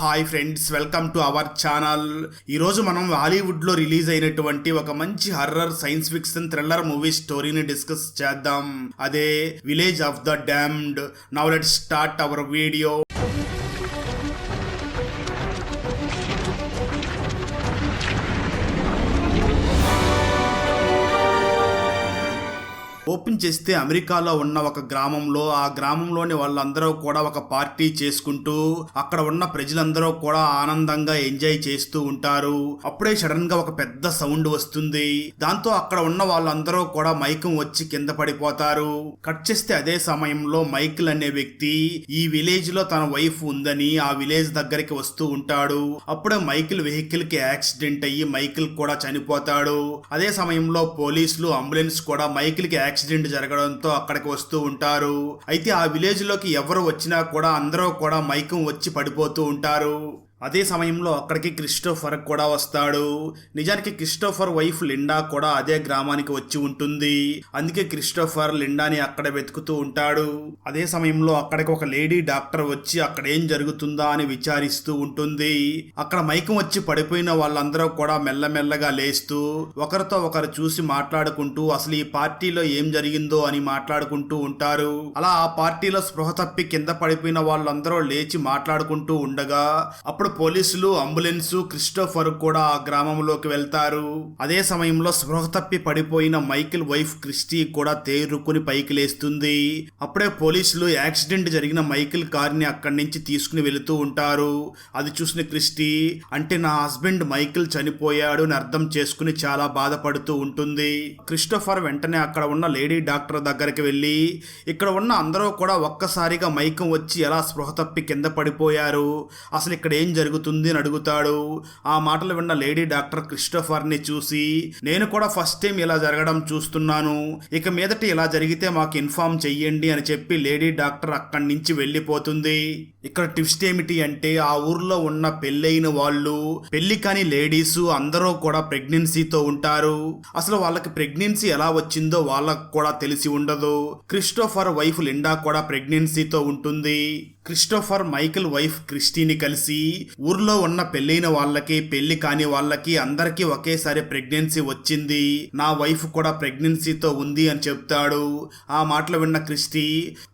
Hi friends welcome to our channel ఈరోజు మనం హాలీవుడ్లో రిలీజ్ అయినటువంటి ఒక మంచి horror science fiction thriller movie స్టోరీని డిస్కస్ చేద్దాం. అదే Village of the Damned now let start our video open చేస్తే అమెరికాలో ఉన్న ఒక గ్రామంలో ఆ గ్రామంలోని వాళ్ళందరూ కూడా ఒక పార్టీ చేసుకుంటూ అక్కడ ఉన్న ప్రజలందరూ కూడా ఆనందంగా ఎంజాయ్ చేస్తూ ఉంటారు. అప్పుడే సడన్గా ఒక పెద్ద సౌండ్ వస్తుంది. దాంతో అక్కడ ఉన్న వాళ్ళందరూ కూడా మైకం వచ్చి కింద పడిపోతారు. కట్ చేస్తే అదే సమయంలో మైకిల్ అనే వ్యక్తి ఈ విలేజ్లో తన వైఫ్ ఉందని ఆ విలేజ్ దగ్గరికి వస్తూ ఉంటాడు. అప్పుడే మైకిల్ వెహికల్కి యాక్సిడెంట్ అయ్యి మైకిల్ కూడా చనిపోతాడు. అదే సమయంలో పోలీసులు అంబులెన్స్ కూడా మైకిల్కి యాక్సిడెంట్ యాక్సిడెంట్ జరగడంతో అక్కడికి వస్తూ ఉంటారు. అయితే ఆ విలేజ్లోకి ఎవరు వచ్చినా కూడా అందరూ కూడా మైకం వచ్చి పడిపోతూ ఉంటారు. అదే సమయంలో అక్కడికి క్రిస్టోఫర్ కూడా వస్తాడు. నిజానికి క్రిస్టోఫర్ వైఫ్ లిండా కూడా అదే గ్రామానికి వచ్చి ఉంటుంది. అందుకే క్రిస్టోఫర్ లిండాని అక్కడ వెతుకుతూ ఉంటాడు. అదే సమయంలో అక్కడికి ఒక లేడీ డాక్టర్ వచ్చి అక్కడ ఏం జరుగుతుందా అని విచారిస్తూ ఉంటుంది. అక్కడ మైకం వచ్చి పడిపోయిన వాళ్ళందరూ కూడా మెల్లమెల్లగా లేస్తూ ఒకరితో ఒకరు చూసి మాట్లాడుకుంటూ అసలు ఈ పార్టీలో ఏం జరిగిందో అని మాట్లాడుకుంటూ ఉంటారు. అలా ఆ పార్టీలో స్పృహ తప్పి కింద పడిపోయిన వాళ్ళందరూ లేచి మాట్లాడుకుంటూ ఉండగా అప్పుడు పోలీసులు అంబులెన్సు క్రిస్టోఫర్ కూడా ఆ గ్రామంలోకి వెళ్తారు. అదే సమయంలో స్పృహ తప్పి పడిపోయిన మైకిల్ వైఫ్ క్రిస్టీ కూడా తేరుకుని పైకి లేస్తుంది. అప్పుడే పోలీసులు యాక్సిడెంట్ జరిగిన మైకిల్ కార్ని అక్కడి నుంచి తీసుకుని వెళుతూ ఉంటారు. అది చూసిన క్రిస్టీ అంటే నా హస్బెండ్ మైకిల్ చనిపోయాడు అని అర్థం చేసుకుని చాలా బాధపడుతూ ఉంటుంది. క్రిస్టోఫర్ వెంటనే అక్కడ ఉన్న లేడీ డాక్టర్ దగ్గరికి వెళ్ళి ఇక్కడ ఉన్న అందరూ కూడా ఒక్కసారిగా మైకం వచ్చి ఎలా స్పృహ తప్పి కింద పడిపోయారు? అసలు ఇక్కడ ఏం జరుగుతుంది అని అడుగుతాడు. ఆ మాటలు విన్న లేడీ డాక్టర్ క్రిస్టోఫర్ని చూసి నేను కూడా ఫస్ట్ టైం ఇలా జరగడం చూస్తున్నాను. ఇక మీదట ఇలా జరిగితే మాకు ఇన్ఫార్మ్ చెయ్యండి అని చెప్పి లేడీ డాక్టర్ అక్కడి నుంచి వెళ్ళిపోతుంది. ఇక్కడ ట్విస్ట్ ఏమిటి అంటే ఆ ఊర్లో ఉన్న పెళ్ళైన వాళ్ళు పెళ్ళి కాని లేడీస్ అందరూ కూడా ప్రెగ్నెన్సీతో ఉంటారు. అసలు వాళ్ళకి ప్రెగ్నెన్సీ ఎలా వచ్చిందో వాళ్ళకు కూడా తెలిసి ఉండదు. క్రిస్టోఫర్ వైఫ్ లిండా కూడా ప్రెగ్నెన్సీతో ఉంటుంది. క్రిస్టోఫర్ మైకిల్ వైఫ్ క్రిస్టీని కలిసి ఊర్లో ఉన్న పెళ్ళైన వాళ్ళకి పెళ్ళి కాని వాళ్ళకి అందరికీ ఒకేసారి ప్రెగ్నెన్సీ వచ్చింది. నా వైఫ్ కూడా ప్రెగ్నెన్సీతో ఉంది అని చెప్తాడు. ఆ మాటలు విన్న క్రిస్టీ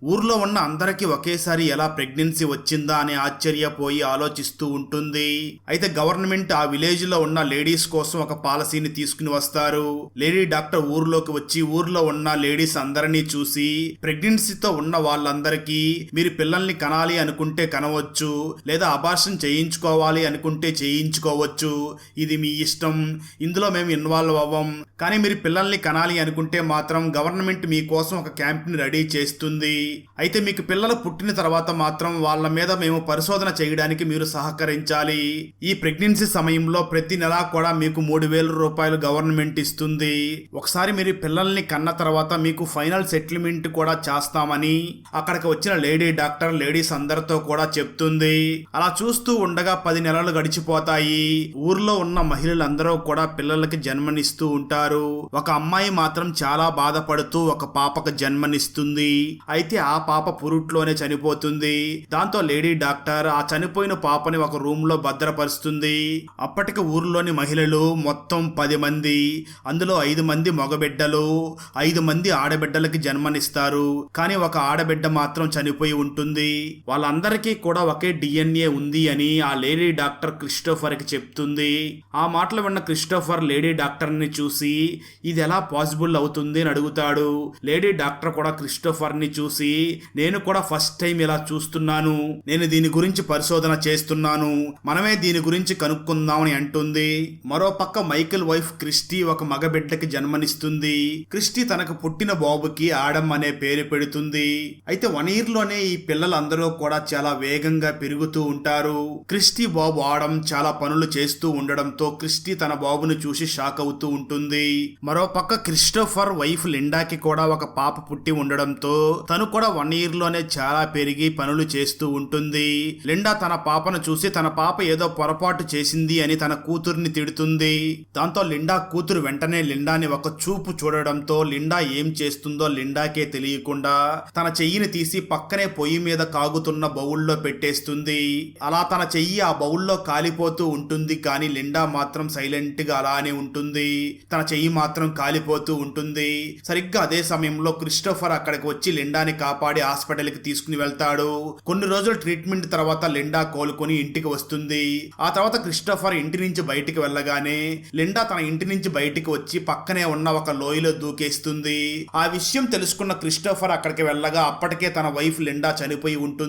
ఊర్లో ఉన్న అందరికీ ఒకేసారి ఎలా ప్రెగ్నెన్సీ వచ్చిందా అని ఆశ్చర్యపోయి ఆలోచిస్తూ ఉంటుంది. అయితే గవర్నమెంట్ ఆ విలేజ్లో ఉన్న లేడీస్ కోసం ఒక పాలసీని తీసుకుని వస్తారు. లేడీ డాక్టర్ ఊర్లోకి వచ్చి ఊర్లో ఉన్న లేడీస్ అందరినీ చూసి ప్రెగ్నెన్సీతో ఉన్న వాళ్ళందరికీ మీరు పిల్లల్ని కనాలి అనుకుంటే కనవచ్చు లేదా అబార్షన్ చేయించుకోవాలి అనుకుంటే చేయించుకోవచ్చు. ఇది మీ ఇష్టం. ఇందులో మేము ఇన్వాల్వ్ అవ్వం. కానీ మీరు పిల్లల్ని కనాలి అనుకుంటే మాత్రం గవర్నమెంట్ మీకోసం ఒక క్యాంప్ని రెడీ చేస్తుంది. అయితే మీకు పిల్లలు పుట్టిన తర్వాత మాత్రం వాళ్ళ మీద మేము పరిశోధన చేయడానికి మీరు సహకరించాలి. ఈ ప్రెగ్నెన్సీ సమయంలో ప్రతి నెలా కూడా మీకు మూడు వేల రూపాయలు గవర్నమెంట్ ఇస్తుంది. ఒకసారి మీరు పిల్లల్ని కన్న తర్వాత మీకు ఫైనల్ సెటిల్మెంట్ కూడా చేస్తామని అక్కడికి వచ్చిన లేడీ డాక్టర్ లేడీ అందరితో కూడా చెప్తుంది. అలా చూస్తూ ఉండగా పది నెలలు గడిచిపోతాయి. ఊర్లో ఉన్న మహిళలందరూ కూడా పిల్లలకి జన్మనిస్తూ ఉంటారు. ఒక అమ్మాయి మాత్రం చాలా బాధపడుతూ ఒక పాపకు జన్మనిస్తుంది. అయితే ఆ పాప పురుట్లోనే చనిపోతుంది. దాంతో లేడీ డాక్టర్ ఆ చనిపోయిన పాపని ఒక రూమ్లో భద్రపరుస్తుంది. అప్పటికి ఊర్లోని మహిళలు మొత్తం పది మంది. అందులో ఐదు మంది మగబిడ్డలు ఐదు మంది ఆడబిడ్డలకి జన్మనిస్తారు. కానీ ఒక ఆడబిడ్డ మాత్రం చనిపోయి ఉంటుంది. వాళ్ళందరికీ కూడా ఒకే డిఎన్ఏ ఉంది అని ఆ లేడీ డాక్టర్ క్రిస్టోఫర్కి చెప్తుంది. ఆ మాటలు విన్న క్రిస్టోఫర్ లేడీ డాక్టర్ని చూసి ఇది ఎలా పాసిబుల్ అవుతుంది? అని అడుగుతాడు. లేడీ డాక్టర్ కూడా క్రిస్టోఫర్ని చూసి నేను కూడా ఫస్ట్ టైం ఇలా చూస్తున్నాను. నేను దీని గురించి పరిశోధన చేస్తున్నాను. మనమే దీని గురించి కనుక్కుందామని అంటుంది. మరో పక్క మైకేల్ వైఫ్ క్రిస్టీ ఒక మగబిడ్డకి జన్మనిస్తుంది. క్రిస్టీ తనకు పుట్టిన బాబుకి ఆడమ్ అనే పేరు పెడుతుంది. అయితే వన్ ఇయర్లోనే ఈ పిల్లలందరూ కూడా చాలా వేగంగా పెరుగుతూ ఉంటారు. క్రిస్టీ బాబు ఆడడం చాలా పనులు చేస్తూ ఉండడంతో క్రిస్టీ తన బాబును చూసి షాక్ అవుతూ ఉంటుంది. మరో పక్క క్రిస్టోఫర్ వైఫ్ లిండాకి కూడా ఒక పాప పుట్టి ఉండడంతో తను కూడా వన్ ఇయర్లోనే చాలా పెరిగి పనులు చేస్తూ ఉంటుంది. లిండా తన పాపను చూసి తన పాప ఏదో పొరపాటు చేసింది అని తన కూతుర్ని తిడుతుంది. దాంతో లిండా కూతురు వెంటనే లిండాని ఒక చూపు చూడడంతో లిండా ఏం చేస్తుందో లిండాకే తెలియకుండా తన చెయ్యిని తీసి పక్కనే పొయ్యి మీద కాగు తాగుతున్న బౌల్లో పెట్టేస్తుంది. అలా తన చెయ్యి ఆ బౌల్లో కాలిపోతూ ఉంటుంది కానీ లిండా మాత్రం సైలెంట్గా అలానే ఉంటుంది. తన చెయ్యి మాత్రం కాలిపోతూ ఉంటుంది. సరిగ్గా అదే సమయంలో క్రిస్టోఫర్ అక్కడికి వచ్చి లిండాని కాపాడి హాస్పిటల్కి తీసుకుని వెళ్తాడు. కొన్ని రోజులు ట్రీట్మెంట్ తర్వాత లిండా కోలుకొని ఇంటికి వస్తుంది. ఆ తర్వాత క్రిస్టోఫర్ ఇంటి నుంచి బయటికి వెళ్ళగానే లిండా తన ఇంటి నుంచి బయటికి వచ్చి పక్కనే ఉన్న ఒక లోయలో దూకేస్తుంది. ఆ విషయం తెలుసుకున్న క్రిస్టోఫర్ అక్కడికి వెళ్ళగా అప్పటికే తన వైఫ్ లిండా చనిపోయి ఉంటుంది.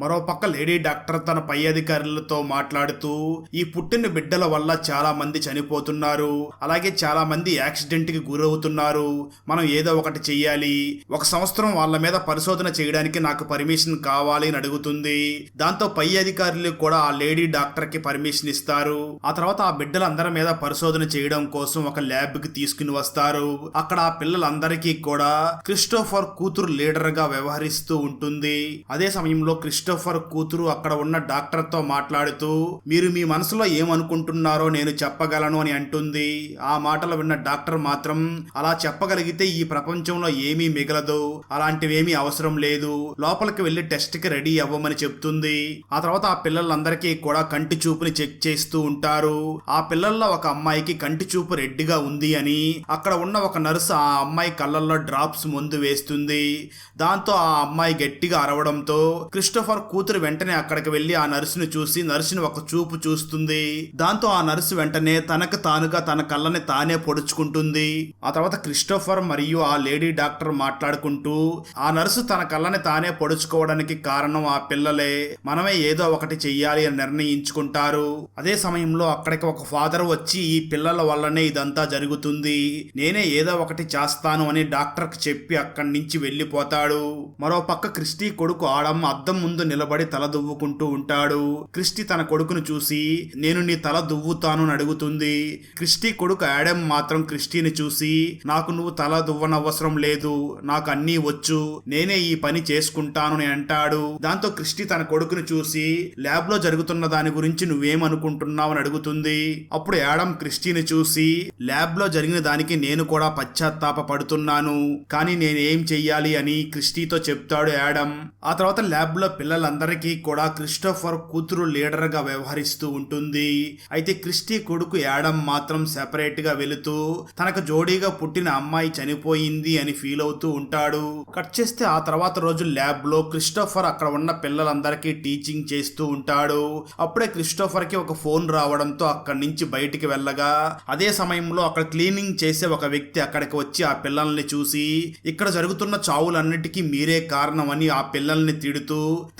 మరో పక్క లేడీ డాక్టర్ తన పై అధికారులతో మాట్లాడుతూ ఈ పుట్టిన బిడ్డల వల్ల చాలా మంది చనిపోతున్నారు. అలాగే చాలా మంది యాక్సిడెంట్కి గురవుతున్నారు. మనం ఏదో ఒకటి చెయ్యాలి. ఒక సంవత్సరం వాళ్ళ మీద పరిశోధన చేయడానికి నాకు పర్మిషన్ కావాలి అని అడుగుతుంది. దాంతో పై అధికారులు కూడా ఆ లేడీ డాక్టర్కి పర్మిషన్ ఇస్తారు. ఆ తర్వాత ఆ బిడ్డలందరి మీద పరిశోధన చేయడం కోసం ఒక ల్యాబ్కి తీసుకుని వస్తారు. అక్కడ ఆ పిల్లలందరికీ కూడా క్రిస్టోఫర్ కూతురు లీడర్గా వ్యవహరిస్తూ ఉంటుంది. అదే సమయం సమయంలో క్రిస్టోఫర్ కూతురు అక్కడ ఉన్న డాక్టర్తో మాట్లాడుతూ మీరు మీ మనసులో ఏమనుకుంటున్నారో నేను చెప్పగలను అని అంటుంది. ఆ మాటలు విన్న డాక్టర్ మాత్రం అలా చెప్పగలిగితే ఈ ప్రపంచంలో ఏమీ మిగలదు అలాంటివేమీ అవసరం లేదు లోపలికి వెళ్ళి టెస్ట్కి రెడీ అవ్వమని చెప్తుంది. ఆ తర్వాత ఆ పిల్లలందరికీ కూడా కంటి చూపుని చెక్ చేస్తూ ఉంటారు. ఆ పిల్లల్లో ఒక అమ్మాయికి కంటి చూపు రెడ్డిగా ఉంది అని అక్కడ ఉన్న ఒక నర్సు ఆ అమ్మాయి కళ్ళల్లో డ్రాప్స్ ముందు వేస్తుంది. దాంతో ఆ అమ్మాయి గట్టిగా అరవడంతో క్రిస్టోఫర్ కూతురు వెంటనే అక్కడికి వెళ్ళి ఆ నర్సును చూసి నర్సుని ఒక చూపు చూస్తుంది. దాంతో ఆ నర్సు వెంటనే తనకు తానుగా తన కళ్ళని తానే పొడుచుకుంటుంది. ఆ తర్వాత క్రిస్టోఫర్ మరియు ఆ లేడీ డాక్టర్ మాట్లాడుకుంటూ ఆ నర్సు తన కళ్ళని తానే పొడుచుకోవడానికి కారణం ఆ పిల్లలే. మనమే ఏదో ఒకటి చెయ్యాలి అని నిర్ణయించుకుంటారు. అదే సమయంలో అక్కడికి ఒక ఫాదర్ వచ్చి ఈ పిల్లల వల్లనే ఇదంతా జరుగుతుంది. నేనే ఏదో ఒకటి చేస్తాను అని డాక్టర్కి చెప్పి అక్కడి నుంచి వెళ్ళిపోతాడు. మరో పక్క క్రిస్టీ కొడుకు ఆడమ్మ అద్దం ముందు నిలబడి తల దువ్వుకుంటూ ఉంటాడు. క్రిస్టి తన కొడుకును చూసి నేను నీ తల దువ్వుతాను అని అడుగుతుంది. క్రిస్టి కొడుకు యాడమ్ మాత్రం క్రిస్టీని చూసి నాకు నువ్వు తల దువ్వనవసరం లేదు నాకు అన్నీ వచ్చు నేనే ఈ పని చేసుకుంటాను అని అంటాడు. దాంతో క్రిస్టి తన కొడుకును చూసి ల్యాబ్లో జరుగుతున్న దాని గురించి నువ్వేమనుకుంటున్నావు అని అడుగుతుంది. అప్పుడు యాడమ్ క్రిస్టీని చూసి ల్యాబ్లో జరిగిన దానికి నేను కూడా పశ్చాత్తాప పడుతున్నాను కానీ నేనేం చెయ్యాలి అని క్రిస్టీతో చెప్తాడు యాడమ్ ఆ తర్వాత ల్యాబ్ లో పిల్లలందరికీ కూడా క్రిస్టోఫర్ కూతురు లీడర్గా వ్యవహరిస్తూ ఉంటుంది. అయితే క్రిస్టీ కొడుకు యాడమ్ మాత్రం సెపరేట్గా వెళుతూ తనకు జోడీగా పుట్టిన అమ్మాయి చనిపోయింది అని ఫీల్ అవుతూ ఉంటాడు. కట్ చేస్తే ఆ తర్వాత రోజు ల్యాబ్లో క్రిస్టోఫర్ అక్కడ ఉన్న పిల్లలందరికీ టీచింగ్ చేస్తూ ఉంటాడు. అప్పుడే క్రిస్టోఫర్కి ఒక ఫోన్ రావడంతో అక్కడి నుంచి బయటికి వెళ్ళగా అదే సమయంలో అక్కడ క్లీనింగ్ చేసే ఒక వ్యక్తి అక్కడికి వచ్చి ఆ పిల్లల్ని చూసి ఇక్కడ జరుగుతున్న చావులన్నిటికీ మీరే కారణమని ఆ పిల్లల్ని తిడుతూ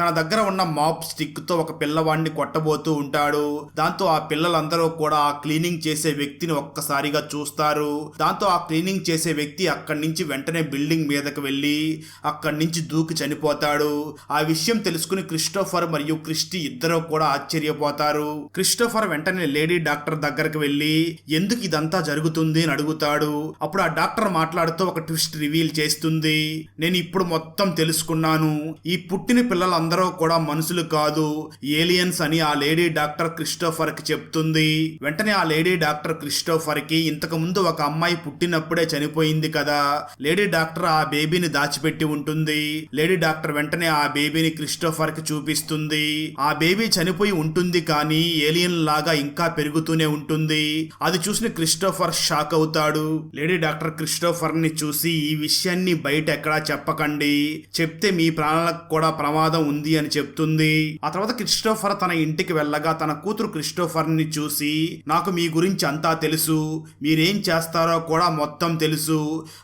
తన దగ్గర ఉన్న మాప్ స్టిక్తో ఒక పిల్లవాడిని కొట్టబోతూ ఉంటాడు. దాంతో ఆ పిల్లలందరూ కూడా ఆ క్లీనింగ్ చేసే వ్యక్తిని ఒక్కసారిగా చూస్తారు. దాంతో ఆ క్లీనింగ్ చేసే వ్యక్తి అక్కడి నుంచి వెంటనే బిల్డింగ్ మీదకు వెళ్ళి అక్కడి నుంచి దూకి చనిపోతాడు. ఆ విషయం తెలుసుకుని క్రిస్టోఫర్ మరియు క్రిస్టి ఇద్దరు కూడా ఆశ్చర్యపోతారు. క్రిస్టోఫర్ వెంటనే లేడీ డాక్టర్ దగ్గరకు వెళ్ళి ఎందుకు ఇదంతా జరుగుతుంది? అని అడుగుతాడు. అప్పుడు ఆ డాక్టర్ మాట్లాడుతూ ఒక ట్విస్ట్ రివీల్ చేస్తుంది. నేను ఇప్పుడు మొత్తం తెలుసుకున్నాను. ఈ పుట్టిన పిల్లలందరూ కూడా మనుషులు కాదు. ఏలియన్స్ అని ఆ లేడీ డాక్టర్ క్రిస్టోఫర్కి చెప్తుంది. వెంటనే ఆ లేడీ డాక్టర్ క్రిస్టోఫర్కి ఇంతకు ముందు ఒక అమ్మాయి పుట్టినప్పుడే చనిపోయింది కదా. లేడీ డాక్టర్ ఆ బేబీని దాచిపెట్టి ఉంటుంది. లేడీ డాక్టర్ వెంటనే ఆ బేబీని క్రిస్టోఫర్కి చూపిస్తుంది. ఆ బేబీ చనిపోయి ఉంటుంది కానీ ఏలియన్ లాగా ఇంకా పెరుగుతూనే ఉంటుంది. అది చూసిన క్రిస్టోఫర్ షాక్ అవుతాడు. లేడీ డాక్టర్ క్రిస్టోఫర్ని చూసి ఈ విషయాన్ని బయట ఎక్కడా చెప్పకండి. చెప్తే మీ ప్రాణాలకు కూడా ప్రమాదం ఉంది అని చెప్తుంది. ఆ తర్వాత క్రిస్టోఫర్ తన ఇంటికి వెళ్ళగా తన కూతురు క్రిస్టోఫర్ని చూసి నాకు మీ గురించి అంతా తెలుసు. మీరేం చేస్తారో కూడా మొత్తం తెలుసు.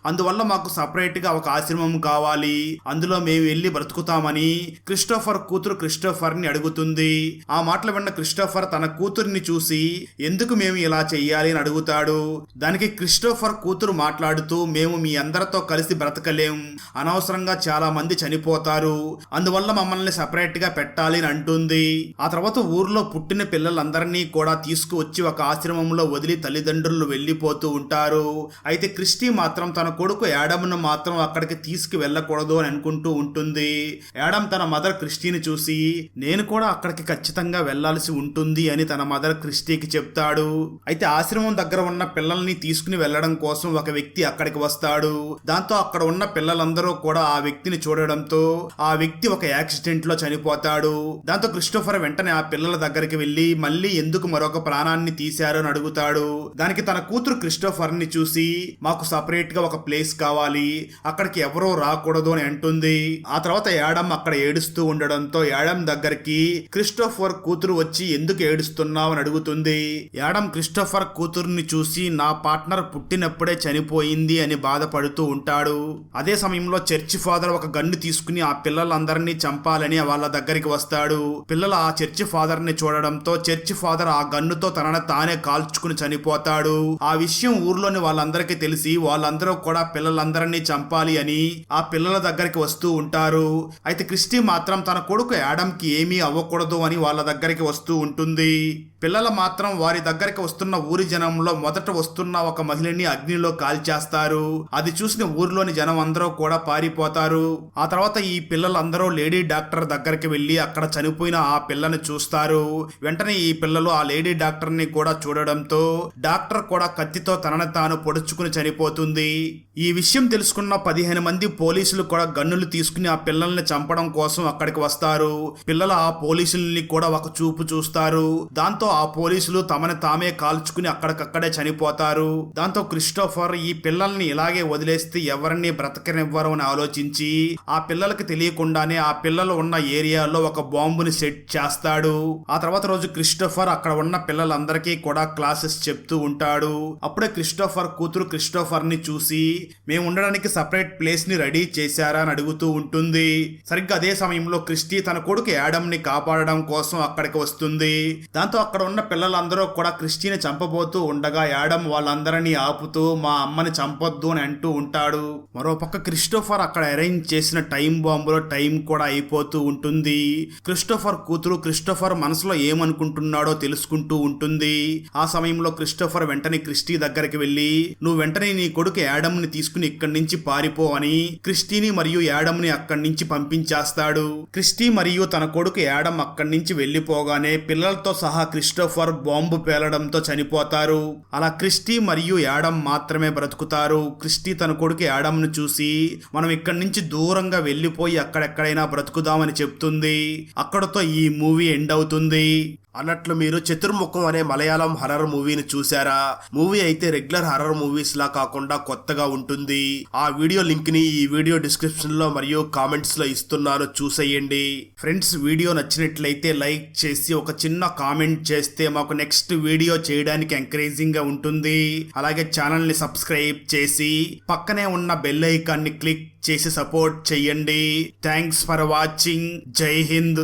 అందువల్ల మాకు సపరేట్గా ఒక ఆశ్రమం కావాలి. అందులో మేము వెళ్ళి బ్రతుకుతామని క్రిస్టోఫర్ కూతురు క్రిస్టోఫర్ని అడుగుతుంది. ఆ మాటలు విన్న క్రిస్టోఫర్ తన కూతుర్ని చూసి ఎందుకు మేము ఇలా చెయ్యాలి అని అడుగుతాడు. దానికి క్రిస్టోఫర్ కూతురు మాట్లాడుతూ మేము మీ అందరితో కలిసి బ్రతకలేం. అనవసరంగా చాలా మంది చనిపోతారు. అందువల్ల మమ్మల్ని సపరేట్గా పెట్టాలి అని అంటుంది. ఆ తర్వాత ఊర్లో పుట్టిన పిల్లలందరినీ కూడా తీసుకువచ్చి ఒక ఆశ్రమంలో వదిలి తల్లిదండ్రులు వెళ్ళిపోతూ ఉంటారు. అయితే క్రిస్టీ మాత్రం తన కొడుకు యాడమ్ను మాత్రం అక్కడికి తీసుకు వెళ్ళకూడదు అని అనుకుంటూ ఉంటుంది. యాడమ్ తన మదర్ క్రిస్టీని చూసి నేను కూడా అక్కడికి ఖచ్చితంగా వెళ్ళాల్సి ఉంటుంది అని తన మదర్ క్రిస్టీకి చెప్తాడు. అయితే ఆశ్రమం దగ్గర ఉన్న పిల్లల్ని తీసుకుని వెళ్ళడం కోసం ఒక వ్యక్తి అక్కడికి వస్తాడు. దాంతో అక్కడ ఉన్న పిల్లలందరూ కూడా ఆ వ్యక్తిని చూడడంతో ఆ వ్యక్తి ఒక యాక్సిడెంట్లో చనిపోతాడు. దాంతో క్రిస్టోఫర్ వెంటనే ఆ పిల్లల దగ్గరికి వెళ్ళి మళ్ళీ ఎందుకు మరొక ప్రాణాన్ని తీశారు అని అడుగుతాడు. దానికి తన కూతురు క్రిస్టోఫర్ని చూసి మాకు సపరేట్గా ఒక ప్లేస్ కావాలి. అక్కడికి ఎవరో రాకూడదు అని అంటుంది. ఆ తర్వాత యాడమ్ అక్కడ ఏడుస్తూ ఉండడంతో యాడమ్ దగ్గరికి క్రిస్టోఫర్ కూతురు వచ్చి ఎందుకు ఏడుస్తున్నావు అని అడుగుతుంది. యాడమ్ క్రిస్టోఫర్ కూతురుని చూసి నా పార్ట్నర్ పుట్టినప్పుడే చనిపోయింది అని బాధపడుతూ ఉంటాడు. అదే సమయంలో చర్చి ఫాదర్ ఒక గన్ను తీసుకుని ఆ పిల్లలందరినీ చంపాలని వాళ్ళ దగ్గరికి వస్తాడు. పిల్లలు ఆ చర్చి ఫాదర్ని చూడడంతో చర్చి ఫాదర్ ఆ గన్నుతో తనని తానే కాల్చుకుని చనిపోతాడు. ఆ విషయం ఊర్లోని వాళ్ళందరికీ తెలిసి వాళ్ళందరూ కూడా పిల్లలందరినీ చంపాలి అని ఆ పిల్లల దగ్గరికి వస్తూ ఉంటారు. అయితే క్రిస్టి మాత్రం తన కొడుకు యాడంకి ఏమీ అవ్వకూడదు అని వాళ్ళ దగ్గరికి వస్తూ ఉంటుంది. పిల్లలు మాత్రం వారి దగ్గరికి వస్తున్న ఊరి జనంలో మొదట వస్తున్న ఒక మహిళని అగ్నిలో కాల్చేస్తారు. అది చూసిన ఊర్లోని జనం అందరూ కూడా పారిపోతారు. ఆ తర్వాత ఈ పిల్లలందరూ లేడీ డాక్టర్ దగ్గరికి వెళ్ళి అక్కడ చనిపోయిన ఆ పిల్లని చూస్తారు. వెంటనే ఈ పిల్లలు ఆ లేడీ డాక్టర్ని కూడా చూడడంతో డాక్టర్ కూడా కత్తితో తనని తాను పొడుచుకుని చనిపోతుంది. ఈ విషయం తెలుసుకున్న పదిహేను మంది పోలీసులు కూడా గన్నులు తీసుకుని ఆ పిల్లల్ని చంపడం కోసం అక్కడికి వస్తారు. పిల్లలు ఆ పోలీసుల్ని కూడా ఒక చూపు చూస్తారు. దాంతో ఆ పోలీసులు తమని తామే కాల్చుకుని అక్కడికక్కడే చనిపోతారు. దాంతో క్రిస్టోఫర్ ఈ పిల్లల్ని ఇలాగే వదిలేస్తే ఎవరిని బ్రతకనివ్వరు అని ఆలోచించి ఆ పిల్లలకి తెలియకుండానే ఆ ఆ పిల్లలు ఉన్న ఏరియాలో ఒక బాంబుని సెట్ చేస్తాడు. ఆ తర్వాత రోజు క్రిస్టోఫర్ అక్కడ ఉన్న పిల్లలందరికీ కూడా క్లాసెస్ చెప్తూ ఉంటాడు. అప్పుడే క్రిస్టోఫర్ కూతురు క్రిస్టోఫర్ని చూసి మేము ఉండడానికి సపరేట్ ప్లేస్ని రెడీ చేశారా? అని అడుగుతూ ఉంటుంది. సరిగ్గా అదే సమయంలో క్రిస్టి తన కొడుకు యాడమ్ని కాపాడడం కోసం అక్కడికి వస్తుంది. దాంతో అక్కడ ఉన్న పిల్లలందరూ కూడా క్రిస్టీని చంపబోతూ ఉండగా యాడమ్ వాళ్ళందరినీ ఆపుతూ మా అమ్మని చంపొద్దు అని అంటూ ఉంటాడు. మరోపక్క క్రిస్టోఫర్ అక్కడ అరేంజ్ చేసిన టైం బాంబులో టైం కూడా అయిపోతూ ఉంటుంది. క్రిస్టోఫర్ కూతురు క్రిస్టోఫర్ మనసులో ఏమనుకుంటున్నాడో తెలుసుకుంటూ ఉంటుంది. ఆ సమయంలో క్రిస్టోఫర్ వెంటనే క్రిస్టీ దగ్గరికి వెళ్ళి నువ్వు వెంటనే నీ కొడుకు యాడమ్ని తీసుకుని ఇక్కడి నుంచి పారిపో అని క్రిస్టీని మరియు యాడమ్ని అక్కడి నుంచి పంపించేస్తాడు. క్రిస్టీ మరియు తన కొడుకు యాడమ్ అక్కడి నుంచి వెళ్ళిపోగానే పిల్లలతో సహా క్రిస్టోఫర్ బాంబు పేలడంతో చనిపోతారు. అలా క్రిస్టీ మరియు యాడమ్ మాత్రమే బ్రతుకుతారు. క్రిస్టీ తన కొడుకు యాడమ్ను చూసి మనం ఇక్కడి నుంచి దూరంగా వెళ్ళిపోయి అక్కడెక్కడైనా బ్రతుకుదామని చెప్తుంది. అక్కడతో ఈ మూవీ ఎండ్ అవుతుంది. అన్నట్లు మీరు చతుర్ముఖం అనే మలయాళం హర్రర్ మూవీని చూసారా మూవీ అయితే రెగ్యులర్ హర్రర్ మూవీస్ లా కాకుండా కొత్తగా ఉంటుంది. ఆ వీడియో లింక్ని ఈ వీడియో డిస్క్రిప్షన్లో మరియు కామెంట్స్లో ఇస్తున్నాను. చూసేయండి. ఫ్రెండ్స్ వీడియో నచ్చినట్లయితే లైక్ చేసి ఒక చిన్న కామెంట్ చేస్తే మాకు నెక్స్ట్ వీడియో చేయడానికి ఎంకరేజింగ్గా ఉంటుంది. అలాగే ఛానల్ని సబ్స్క్రైబ్ చేసి పక్కనే ఉన్న బెల్ ఐకాన్ని క్లిక్ చేసి సపోర్ట్ చేయండి. Thanks for watching Jai Hind